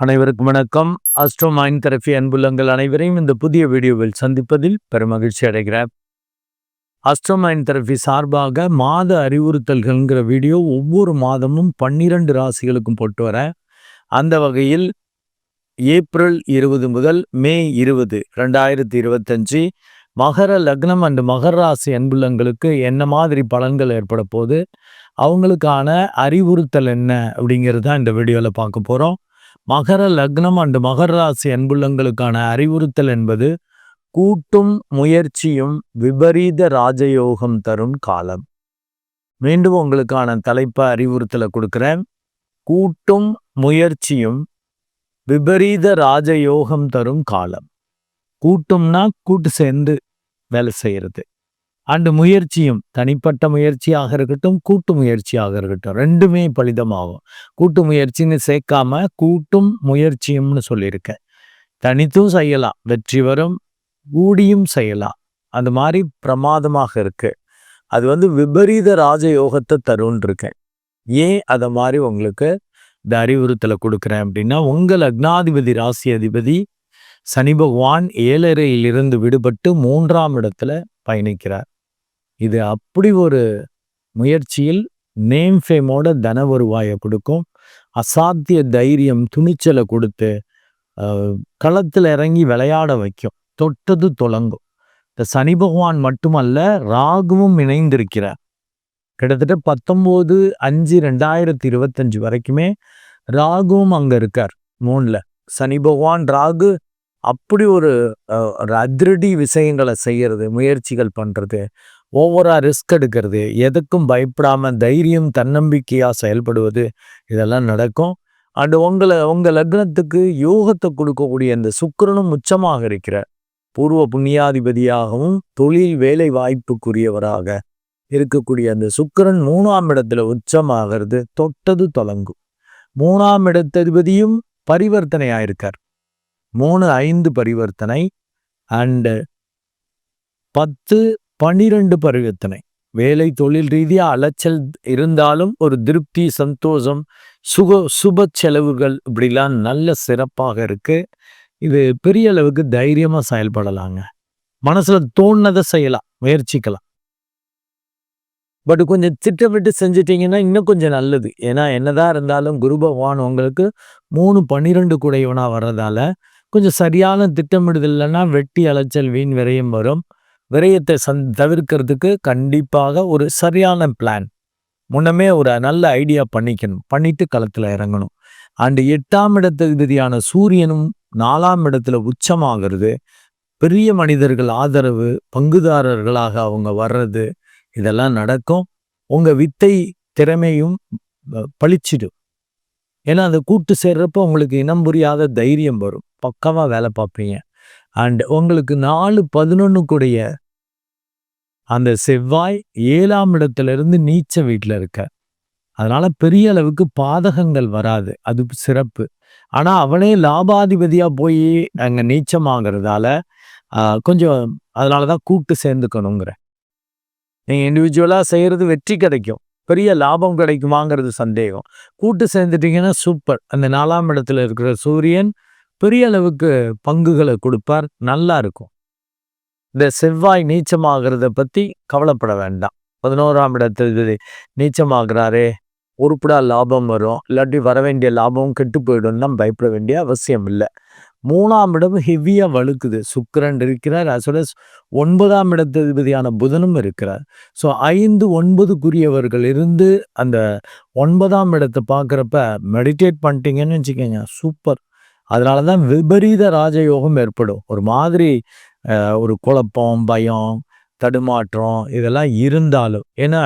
அனைவருக்கும் வணக்கம். Astro mind therapy அன்புள்ளங்கள் அனைவரையும் இந்த புதிய வீடியோவில் சந்திப்பதில் பெருமகிழ்ச்சி அடைகிறேன். அஸ்ட்ரோ மைண்ட் தெரபி சார்பாக மாத அறிவுறுத்தல்கள்ங்கிற வீடியோ ஒவ்வொரு மாதமும் பன்னிரண்டு ராசிகளுக்கும் போட்டு வரேன். அந்த வகையில் ஏப்ரல் இருபது முதல் மே இருபது ரெண்டாயிரத்தி இருபத்தஞ்சி மகர லக்னம் அண்டு மகர ராசி அன்புள்ளங்களுக்கு என்ன மாதிரி பலன்கள் ஏற்பட போகுது அவங்களுக்கான அறிவுறுத்தல் என்ன அப்படிங்கிறது தான் இந்த வீடியோவில் பார்க்க போகிறோம் மகர லக்னம் அண்டு மகர ராசி அன்புள்ளங்களுக்கான அறிவுறுத்தல் என்பது கூட்டும் முயற்சியும் விபரீத ராஜயோகம் தரும் காலம். மீண்டும் உங்களுக்கான தலைப்பை அறிவுறுத்தலை கொடுக்குறேன். கூட்டும் முயற்சியும் விபரீத ராஜயோகம் தரும் காலம். கூட்டும்னா கூட்டு சேர்ந்து வேலை செய்கிறது அண்டு முயற்சியும் தனிப்பட்ட முயற்சியாக இருக்கட்டும் கூட்டு முயற்சியாக இருக்கட்டும். ரெண்டுமே பலிதமாகும். கூட்டு முயற்சின்னு சேர்க்காம கூட்டும் முயற்சியும்னு சொல்லியிருக்கேன். தனித்தும் செய்யலாம். வெற்றி வரும் கூடியும் செய்யலாம். அந்த மாதிரி பிரமாதமாக இருக்கு. அது வந்து விபரீத ராஜயோகத்தை தருன்னு இருக்கேன் ஏன் அதை மாதிரி உங்களுக்கு இந்த அறிவுறுத்தலை கொடுக்குறேன் அப்படின்னா உங்கள் அக்னாதிபதி ராசி அதிபதி சனி பகவான் ஏழரையிலிருந்து விடுபட்டு மூன்றாம் இடத்துல பயணிக்கிறார். இது அப்படி ஒரு முயற்சியில் நேம் ஃபேமோட தன வருவாயை கொடுக்கும். அசாத்திய தைரியம் துணிச்சலை கொடுத்து களத்தில் இறங்கி விளையாட வைக்கும். தொட்டது தொடங்கும் இந்த சனி பகவான் மட்டுமல்ல ராகுவும் இணைந்திருக்கிறார். கிட்டத்தட்ட பத்தொம்போது அஞ்சு ரெண்டாயிரத்தி இருபத்தஞ்சு வரைக்குமே ராகுவும் அங்கே இருக்கார் மூணில் சனி பகவான் ராகு அப்படி ஒரு அதிரடி விஷயங்களை செய்கிறது முயற்சிகள் பண்ணுறது ஓவரா ரிஸ்க் எடுக்கிறது எதுக்கும் பயப்படாம தைரியம் தன்னம்பிக்கையா செயல்படுவது இதெல்லாம் நடக்கும். அண்டு உங்களை உங்க லக்னத்துக்கு யோகத்தை கொடுக்கக்கூடிய இந்த சுக்கரனும் உச்சமாக இருக்கிற பூர்வ புண்ணியாதிபதியாகவும் தொழில் வேலை வாய்ப்புக்குரியவராக இருக்கக்கூடிய அந்த சுக்கரன் மூணாம் இடத்துல உச்சமாகிறது தொட்டது தொடங்கும். மூணாம் இடத்ததிபதியும் பரிவர்த்தனை ஆயிருக்கார் மூணு ஐந்து பரிவர்த்தனை அண்டு பத்து பனிரெண்டு பரிவர்த்தனை வேலை தொழில் ரீதியாக அலைச்சல் இருந்தாலும் ஒரு திருப்தி சந்தோஷம் சுக சுப செலவுகள் இப்படிலாம் நல்ல சிறப்பாக இருக்கு. இது பெரிய அளவுக்கு தைரியமா செயல்படலாங்க. மனசுல தோணுனதை செய்யலாம் முயற்சிக்கலாம். பட் கொஞ்சம் திட்டமிட்டு செஞ்சிட்டிங்கன்னா இன்னும் கொஞ்சம் நல்லது. ஏன்னா என்னதான் இருந்தாலும் குரு பகவான் உங்களுக்கு மூணு பன்னிரெண்டு குடையவனா வர்றதால கொஞ்சம் சரியான திட்டமிடுதல் இல்லைன்னா வெட்டி அலைச்சல் வீண் விரையும் வரும். விரயத்தை சந் தவிர்க்கிறதுக்கு கண்டிப்பாக ஒரு சரியான பிளான் முன்னமே ஒரு நல்ல ஐடியா பண்ணிக்கணும். பண்ணிட்டு களத்தில் இறங்கணும். அண்டு எட்டாம் இடத்தகுதியான சூரியனும் நாலாம் இடத்துல உச்சமாகிறது பெரிய மனிதர்கள் ஆதரவு பங்குதாரர்களாக அவங்க வர்றது இதெல்லாம் நடக்கும். உங்கள் வித்தை திறமையும் பழிச்சிடும் ஏன்னா அதை கூட்டு சேர்றப்போ உங்களுக்கு இனம் புரியாத தைரியம் வரும். பக்கமாக வேலை பார்ப்பீங்க. அண்ட் உங்களுக்கு நாலு பதினொன்று அந்த செவ்வாய் ஏழாம் இடத்துல இருந்து நீச்ச வீட்டில் இருக்க. அதனால் பெரிய அளவுக்கு பாதகங்கள் வராது. அது சிறப்பு. ஆனால் அவனே லாபாதிபதியாக போய் அங்கே நீச்சமாகறதால கொஞ்சம் அதனால தான் கூப்பிட்டு சேர்ந்துக்கணுங்கிற. நீங்கள் இண்டிவிஜுவலாக செய்கிறது வெற்றி கிடைக்கும். பெரிய லாபம் கிடைக்குமாங்கிறது சந்தேகம். கூட்டு சேர்ந்துட்டிங்கன்னா சூப்பர் அந்த நாலாம் இடத்துல இருக்கிற சூரியன் பெரிய அளவுக்கு பங்குகளை கொடுப்பார். நல்லா இருக்கும். இந்த செவ்வாய் நீச்சமாகிறத பற்றி கவலைப்பட வேண்டாம். பதினோராம் இடத்துல நீச்சமாகிறாரே உருப்படா லாபம் வரும். இல்லாட்டி வர வேண்டிய லாபம் கெட்டு போயிடும்னா பயப்பட வேண்டிய அவசியம் இல்லை. மூணாம் இடம் ஹெவியாக வழுக்குது. சுக்கரன் இருக்கிறார். அசோட ஒன்பதாம் இடத்ததிபதியான புதனும் இருக்கிறார். ஸோ ஐந்து ஒன்பதுக்குரியவர்கள் இருந்து அந்த ஒன்பதாம் இடத்தை பார்க்குறப்ப மெடிடேட் பண்ணிட்டீங்கன்னு வச்சுக்கோங்க. சூப்பர். அதனால தான் விபரீத ராஜயோகம் ஏற்படும். ஒரு மாதிரி ஒரு குழப்பம் பயம் தடுமாற்றம் இதெல்லாம் இருந்தாலும் ஏன்னா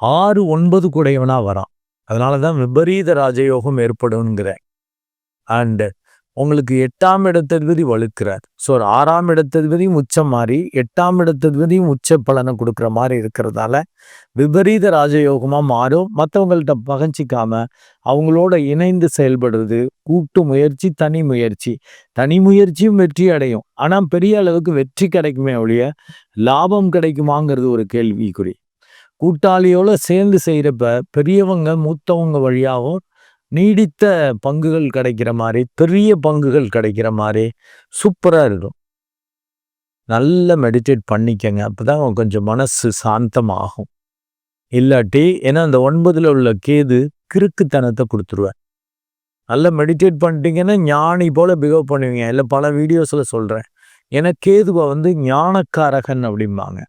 ஆறு ஒன்பது கூடையவனா வரான். அதனால தான் விபரீத ராஜயோகம் ஏற்படும்ங்கிறேன். அண்டு உங்களுக்கு எட்டாம் இடத்ததிபதி வலுக்கிறார். ஸோ ஒரு ஆறாம் இடத்ததிபதியும் உச்சம் மாறி எட்டாம் இடத்ததிபதியும் உச்ச பலனை கொடுக்குற மாதிரி இருக்கிறதால விபரீத ராஜயோகமாக மாறும். மற்றவங்கள்ட்ட பகஞ்சிக்காம அவங்களோட இணைந்து செயல்படுறது கூட்டு முயற்சி தனி முயற்சி. தனி முயற்சியும் வெற்றி அடையும். ஆனால் பெரிய அளவுக்கு வெற்றி கிடைக்குமே ஒழிய லாபம் கிடைக்குமாங்கிறது ஒரு கேள்விக்குறி. கூட்டாளியோட சேர்ந்து செய்கிறப்ப பெரியவங்க மூத்தவங்க வழியாகவும் நீடித்த பங்குகள் கிடைக்கிற மாதிரி பெரிய பங்குகள் கிடைக்கிற மாதிரி சூப்பராக இருக்கும். நல்ல மெடிடேட் பண்ணிக்கங்க. அப்பதான் கொஞ்சம் மனசு சாந்தமாகும். இல்லாட்டி ஏன்னா அந்த ஒன்பதில் உள்ள கேது கிறுக்குத்தனத்தை கொடுத்துருவேன் நல்லா மெடிடேட் பண்ணிட்டீங்கன்னா ஞானி போல் பிஹேவ் பண்ணுவீங்க. இல்லை பல வீடியோஸில் சொல்கிறேன் ஏன்னா கேதுவை வந்து ஞானக்காரகன் அப்படிம்பாங்க.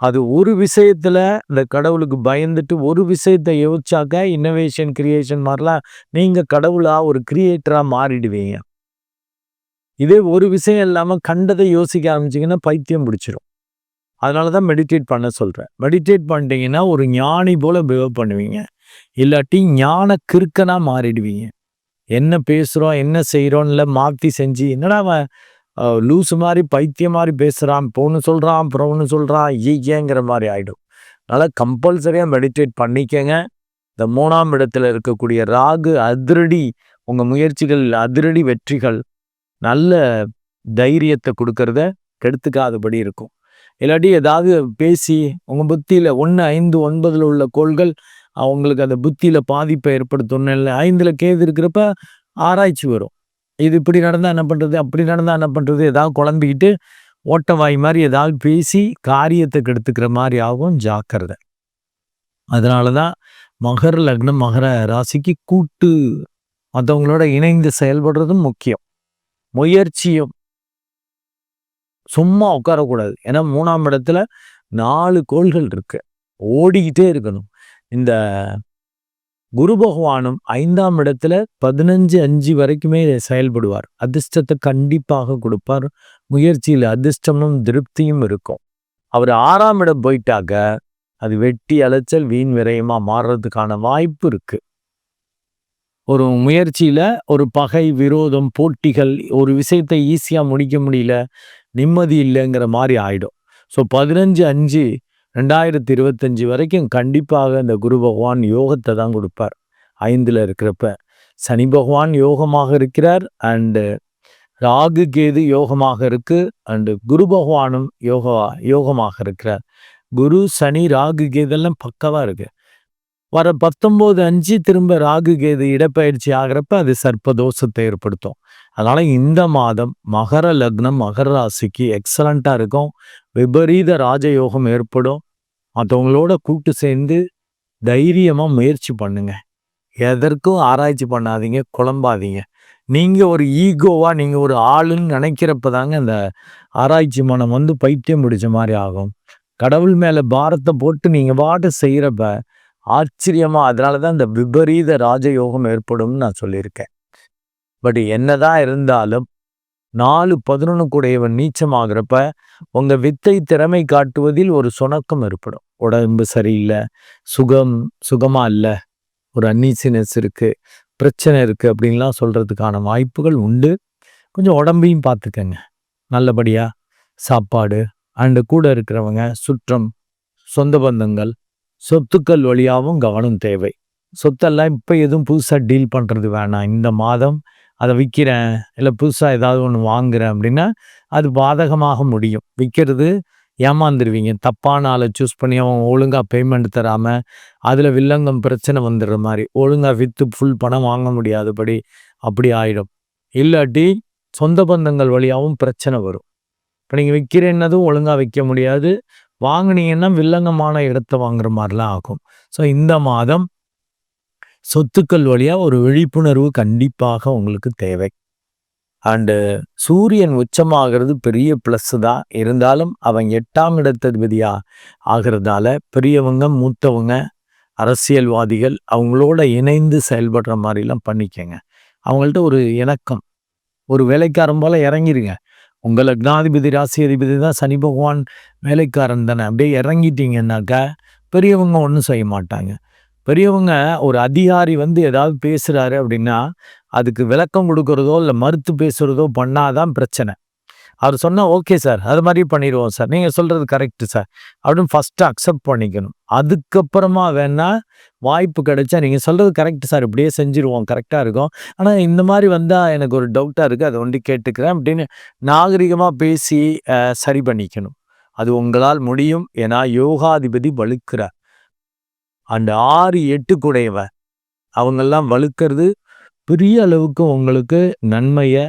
அது ஒரு விஷயத்தில் இந்த கடவுளுக்கு பயந்துட்டு ஒரு விஷயத்த யோசிச்சாக்க இன்னோவேஷன் கிரியேஷன் மாதிரிலாம் நீங்கள் கடவுளாக ஒரு கிரியேட்டராக மாறிடுவீங்க. இதே ஒரு விஷயம் இல்லாமல் கண்டதை யோசிக்க ஆரம்பிச்சிங்கன்னா பைத்தியம் பிடிச்சிரும். அதனால தான் மெடிடேட் பண்ண சொல்கிறேன் மெடிடேட் பண்ணிட்டீங்கன்னா ஒரு ஞானி போல் பிஹேவ் பண்ணுவீங்க. இல்லாட்டி ஞான கிறுக்கனா மாறிடுவீங்க. என்ன பேசுகிறோம் என்ன செய்கிறோம்ல மாற்றி செஞ்சு என்னடா லூஸ் லூசு மாதிரி பைத்தியம் மாதிரி பேசுகிறான் போன்னு சொல்கிறான் புறவுன்னு சொல்கிறான் ஈங்கிற மாதிரி ஆகிடும் அதனால் கம்பல்சரியாக மெடிடேட் பண்ணிக்கங்க. இந்த மூணாம் இடத்துல இருக்கக்கூடிய ராகு அதிரடி உங்கள் முயற்சிகள் அதிரடி வெற்றிகள் நல்ல தைரியத்தை கொடுக்கறத கெடுத்துக்காதபடி இருக்கும். இல்லாட்டி ஏதாவது பேசி உங்கள் புத்தியில் ஒன்று ஐந்து ஒன்பதில் உள்ள கோள்கள் அவங்களுக்கு அந்த புத்தியில் பாதிப்பை ஏற்படுத்தணும் இல்லை ஐந்தில் கேது இருக்கிறப்ப ஆராய்ச்சி வரும். இது இப்படி நடந்தால் என்ன பண்ணுறது அப்படி நடந்தால் என்ன பண்ணுறது ஏதாவது குழம்பிக்கிட்டு ஓட்டவாய் மாதிரி ஏதாவது பேசி காரியத்தை கெடுத்துக்கிற மாதிரி ஆகும் ஜாக்கிரதை. அதனால தான் மகர லக்னம் மகர ராசிக்கு கூட்டு. மற்றவங்களோட இணைந்து செயல்படுறதும் முக்கியம். முயற்சியும். சும்மா உட்காரக்கூடாது. ஏன்னா மூணாம் இடத்துல நாலு கோள்கள் இருக்கு. ஓடிக்கிட்டே இருக்கணும். இந்த குரு பகவானும் ஐந்தாம் இடத்துல பதினஞ்சு அஞ்சு வரைக்குமே செயல்படுவார். அதிர்ஷ்டத்தை கண்டிப்பாக கொடுப்பார். முயற்சியில் அதிர்ஷ்டமும் திருப்தியும் இருக்கும். அவர் ஆறாம் இடம் போயிட்டாக்க அது வெட்டி அலைச்சல் வீண் விரயமா மாறுறதுக்கான வாய்ப்பு இருக்கு. ஒரு முயற்சியில ஒரு பகை விரோதம் போட்டிகள் ஒரு விஷயத்தை ஈஸியா முடிக்க முடியல நிம்மதி இல்லைங்கிற மாதிரி ஆயிடும். ஸோ பதினஞ்சு அஞ்சு ரெண்டாயிரத்தி இருபத்தஞ்சி வரைக்கும் கண்டிப்பாக இந்த குரு பகவான் யோகத்தை தான் கொடுப்பார். ஐந்தில் இருக்கிறப்ப சனி பகவான் யோகமாக இருக்கிறார் அண்டு ராகு கேது யோகமாக இருக்குது அண்டு குரு பகவானும் யோகா யோகமாக இருக்கிறார். குரு சனி ராகு கேதெல்லாம் பக்கவாக இருக்கு. வர பத்தொம்போது அஞ்சு திரும்ப ராகு கேது இடப்பயிற்சி ஆகிறப்ப அது சர்ப்பதோஷத்தை ஏற்படுத்தும். அதனால் இந்த மாதம் மகர லக்னம் மகர ராசிக்கு எக்ஸலண்ட்டாக இருக்கும். விபரீத ராஜயோகம் ஏற்படும். மற்றவங்களோட கூட்டு சேர்ந்து தைரியமாக முயற்சி பண்ணுங்க. எதற்கும் ஆராய்ச்சி பண்ணாதீங்க குழம்பாதீங்க. நீங்கள் ஒரு ஈகோவாக நீங்கள் ஒரு ஆளுன்னு நினைக்கிறப்ப தாங்க அந்த ஆராய்ச்சி மனம் வந்து பைத்தியம் பிடிச்ச மாதிரி ஆகும். கடவுள் மேலே பாரத்தை போட்டு நீங்கள் பாட்டு செய்கிறப்ப ஆச்சரியமாக அதனால தான் இந்த விபரீத ராஜயோகம் ஏற்படும்னு நான் சொல்லியிருக்கேன். பட் என்னதான் இருந்தாலும் நாலு பதினொன்று கூடையவன் நீச்சமாகிறப்ப உங்கள் வித்தை திறமை காட்டுவதில் ஒரு சுணக்கம் ஏற்படும். உடம்பு சரியில்லை சுகம் சுகமாக இல்லை ஒரு அன்னீசினஸ் இருக்குது பிரச்சனை இருக்குது அப்படின்லாம் சொல்கிறதுக்கான வாய்ப்புகள் உண்டு. கொஞ்சம் உடம்பையும் பார்த்துக்கங்க. நல்லபடியாக சாப்பாடு அண்டு கூட இருக்கிறவங்க சுற்றம் சொந்த பந்தங்கள் சொத்துக்கள் வழியாகவும் கவனம் தேவை. சொத்தெல்லாம் இப்போ எதுவும் புதுசாக டீல் பண்ணுறது வேணாம். இந்த மாதம் அதை விற்கிறேன் இல்லை புதுசாக ஏதாவது ஒன்று வாங்குறேன் அப்படின்னா அது பாதகமாக முடியும். விற்கிறது ஏமாந்துருவீங்க. தப்பான ஆளை சூஸ் பண்ணி அவன் ஒழுங்காக பேமெண்ட் தராமல் அதில் வில்லங்கம் பிரச்சனை வந்துடுற மாதிரி. ஒழுங்காக விற்று ஃபுல் பணம் வாங்க முடியாதபடி அப்படி ஆகிடும் இல்லாட்டி சொந்த பந்தங்கள் வழியாகவும் பிரச்சனை வரும். இப்போ நீங்கள் விற்கிறேன்னதும் ஒழுங்காக விற்க முடியாது. வாங்கினீங்கன்னா வில்லங்கமான இடத்த வாங்குற மாதிரிலாம் ஆகும். ஸோ இந்த மாதம் சொத்துக்கள் வழியாக ஒரு விழிப்புணர்வு கண்டிப்பாக உங்களுக்கு தேவை. அண்டு சூரியன் உச்சமாகிறது பெரிய ப்ளஸ் தான் இருந்தாலும் அவன் எட்டாம் இடத்ததிபதியாக ஆகிறதால பெரியவங்க மூத்தவங்க அரசியல்வாதிகள் அவங்களோட இணைந்து செயல்படுற மாதிரிலாம் பண்ணிக்கங்க. அவங்கள்ட்ட ஒரு இணக்கம். ஒரு வேலைக்காரன் போல் இறங்கிருங்க. உங்கள் லக்னாதிபதி ராசி அதிபதி தான் சனி பகவான் வேலைக்காரன் தானே. அப்படியே இறங்கிட்டீங்கன்னாக்கா பெரியவங்க ஒன்றும் செய்ய மாட்டாங்க. பெரியவங்க ஒரு அதிகாரி வந்து ஏதாவது பேசுகிறாரு அப்படின்னா அதுக்கு விளக்கம் கொடுக்குறதோ இல்லை மறுத்து பேசுகிறதோ பண்ணாதான் பிரச்சனை. அவர் சொன்னால் ஓகே சார் அது மாதிரி பண்ணிடுவோம் சார். நீங்கள் சொல்கிறது கரெக்டு சார். அப்படின்னு ஃபஸ்ட்டு அக்செப்ட் பண்ணிக்கணும். அதுக்கப்புறமா வேணால் வாய்ப்பு கிடைச்சா நீங்கள் சொல்கிறது கரெக்டு சார். இப்படியே செஞ்சுருவோம். கரெக்டாக இருக்கும். ஆனால் இந்த மாதிரி வந்தால் எனக்கு ஒரு டவுட்டாக இருக்குது அதை ஒண்டி கேட்டுக்கிறேன். அப்படின்னு நாகரிகமாக பேசி சரி பண்ணிக்கணும். அது உங்களால் முடியும். ஏன்னா யோகாதிபதி வலுக்கிறார். அந்த ஆறு எட்டு குடையவ அவங்கெல்லாம் வலுக்கிறது பெரிய அளவுக்கு உங்களுக்கு நன்மையை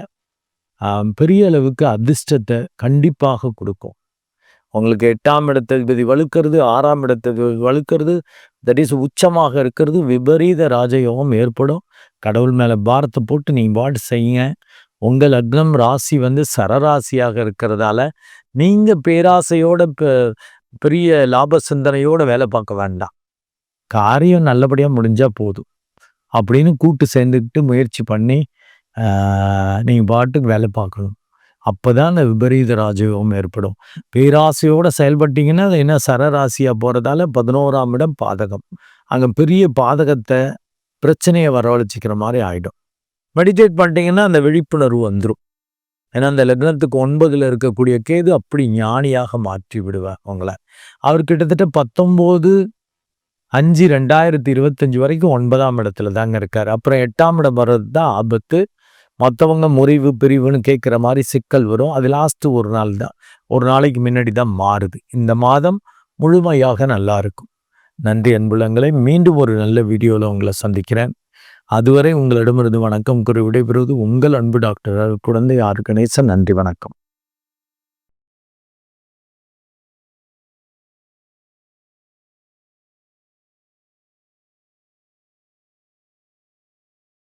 பெரிய அளவுக்கு அதிர்ஷ்டத்தை கண்டிப்பாக கொடுக்கும். உங்களுக்கு எட்டாம் இடத்ததிபதி வலுக்கிறது ஆறாம் இடத்ததிபதி வலுக்கிறது தட் இஸ் உச்சமாக இருக்கிறது விபரீத ராஜயோகம் ஏற்படும். கடவுள் மேலே பாரத்தை போட்டு நீங்கள் பாட்டு செய்யுங்க. உங்கள் லக்னம் ராசி வந்து சரராசியாக இருக்கிறதால நீங்கள் பேராசையோட பெரிய லாப சிந்தனையோட வேலை பார்க்க வேண்டாம். காரியம் நல்லபடியாக முடிஞ்சால் போதும். அப்படின்னு கூட்டு சேர்ந்துக்கிட்டு முயற்சி பண்ணி நீங்கள் பாட்டுக்கு வேலை பார்க்கணும். அப்போ தான் அந்த விபரீத ராஜயோகம் ஏற்படும். பேராசையோடு செயல்பட்டீங்கன்னா அது என்ன சரராசியாக போகிறதால பதினோராம் இடம் பாதகம். அங்கே பெரிய பாதகத்தை பிரச்சனையை வரவழைச்சிக்கிற மாதிரி ஆகிடும் மெடிடேட் பண்ணிட்டீங்கன்னா அந்த விழிப்புணர்வு வந்துடும் ஏன்னா அந்த லக்னத்துக்கு ஒன்பதில் இருக்கக்கூடிய கேது அப்படி ஞானியாக மாற்றி விடுவேன் உங்களை. அவர் கிட்டத்தட்ட பத்தொம்போது அஞ்சு ரெண்டாயிரத்தி இருபத்தஞ்சு வரைக்கும் ஒன்பதாம் இடத்துல தாங்க இருக்கார். அப்புறம் எட்டாம் இடம் வர்றது தான் ஆபத்து. மற்றவங்க முறிவு பிரிவுன்னு கேட்குற மாதிரி சிக்கல் வரும். அது லாஸ்ட்டு ஒரு நாள் தான். ஒரு நாளைக்கு முன்னாடி தான் மாறுது. இந்த மாதம் முழுமையாக நல்லா இருக்கும். நன்றி அன்புலங்களை மீண்டும் ஒரு நல்ல வீடியோவில் உங்களை சந்திக்கிறேன். அதுவரை உங்களிடமிருந்து வணக்கம் கூறி விடைபெறுவது உங்கள் அன்பு டாக்டர் குழந்தை ஆர் கணேசன். நன்றி வணக்கம்.